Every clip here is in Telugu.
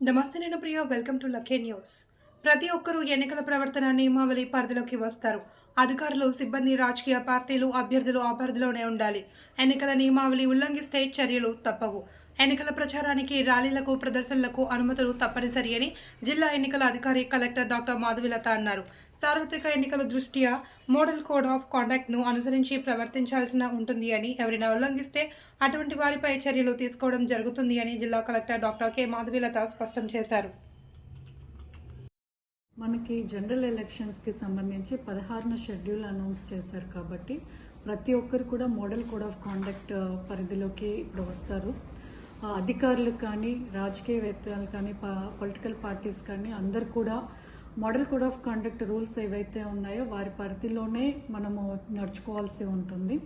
నమస్తే నేను Priya welcome to lucky news ప్రతి ఒక్కరూ ఎన్నికల ప్రవర్తన నియమావళి పరిధిలోకి వస్తారు. అధికారులు సిబ్బంది రాజకీయ పార్టీలు అభ్యర్థులు ఆ పరిధిలోనే ఉండాలి. ఎన్నికల నియమావళి ఉల్లంఘిస్తే చర్యలు తప్పవు. ఎన్నికల ప్రచారానికి ర్యాలీలకు ప్రదర్శనలకు అనుమతులు తప్పనిసరి అని జిల్లా ఎన్నికల అధికారి కలెక్టర్ డాక్టర్ మాధవిలత అన్నారు. సార్వత్రిక ఎన్నికల దృష్ట్యా మోడల్ కోడ్ ఆఫ్ కాండక్ట్ను అనుసరించి ప్రవర్తించాల్సిన ఉంటుంది అని ఎవరైనా ఉల్లంఘిస్తే అటువంటి వారిపై చర్యలు తీసుకోవడం జరుగుతుంది అని జిల్లా కలెక్టర్ డాక్టర్ కె మాధవిలత స్పష్టం చేశారు. మనకి జనరల్ ఎలక్షన్స్కి సంబంధించి పదహారున షెడ్యూల్ అనౌన్స్ చేశారు కాబట్టి ప్రతి ఒక్కరు కూడా మోడల్ కోడ్ ఆఫ్ కాండక్ట్ పరిధిలోకి ఇప్పుడు వస్తారు. అధికారులు కానీ రాజకీయవేత్తలు కానీ పొలిటికల్ పార్టీస్ కానీ అందరు కూడా model code of conduct rules ఏవైతే ఉన్నాయో వారి పరిధిలోనే మనము నడుచుకోవాల్సి ఉంటుంది.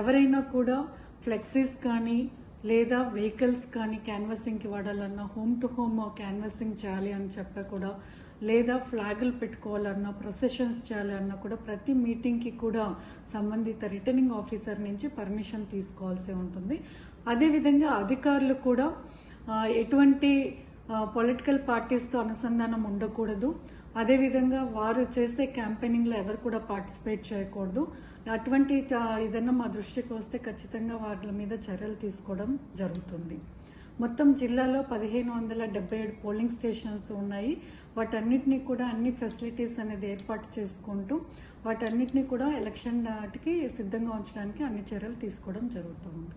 ఎవరైనా కూడా ఫ్లెక్సీస్ కానీ లేదా వెహికల్స్ కానీ క్యాన్వసింగ్కి వాడాలన్నా హోమ్ టు హోమ్ క్యాన్వసింగ్ చేయాలి అని చెప్పా కూడా లేదా ఫ్లాగులు పెట్టుకోవాలన్నా ప్రొసెషన్స్ చేయాలన్నా కూడా ప్రతి మీటింగ్కి కూడా సంబంధిత రిటర్నింగ్ ఆఫీసర్ నుంచి పర్మిషన్ తీసుకోవాల్సి ఉంటుంది. అదేవిధంగా అధికారులు కూడా ఎటువంటి పొలిటికల్ పార్టీస్తో అనుసంధానం ఉండకూడదు. అదేవిధంగా వారు చేసే క్యాంపెయినింగ్లో ఎవరు కూడా పార్టిసిపేట్ చేయకూడదు. అటువంటి ఏదన్నా ఏదైనా మా దృష్టికి వస్తే ఖచ్చితంగా వాటి మీద చర్యలు తీసుకోవడం జరుగుతుంది. మొత్తం జిల్లాలో పదిహేను వందల డెబ్బై ఏడు పోలింగ్ స్టేషన్స్ ఉన్నాయి. వాటన్నిటినీ కూడా అన్ని ఫెసిలిటీస్ అనేది ఏర్పాటు చేసుకుంటూ వాటన్నిటినీ కూడా ఎలక్షన్ నాటికి సిద్ధంగా ఉంచడానికి అన్ని చర్యలు తీసుకోవడం జరుగుతుంది.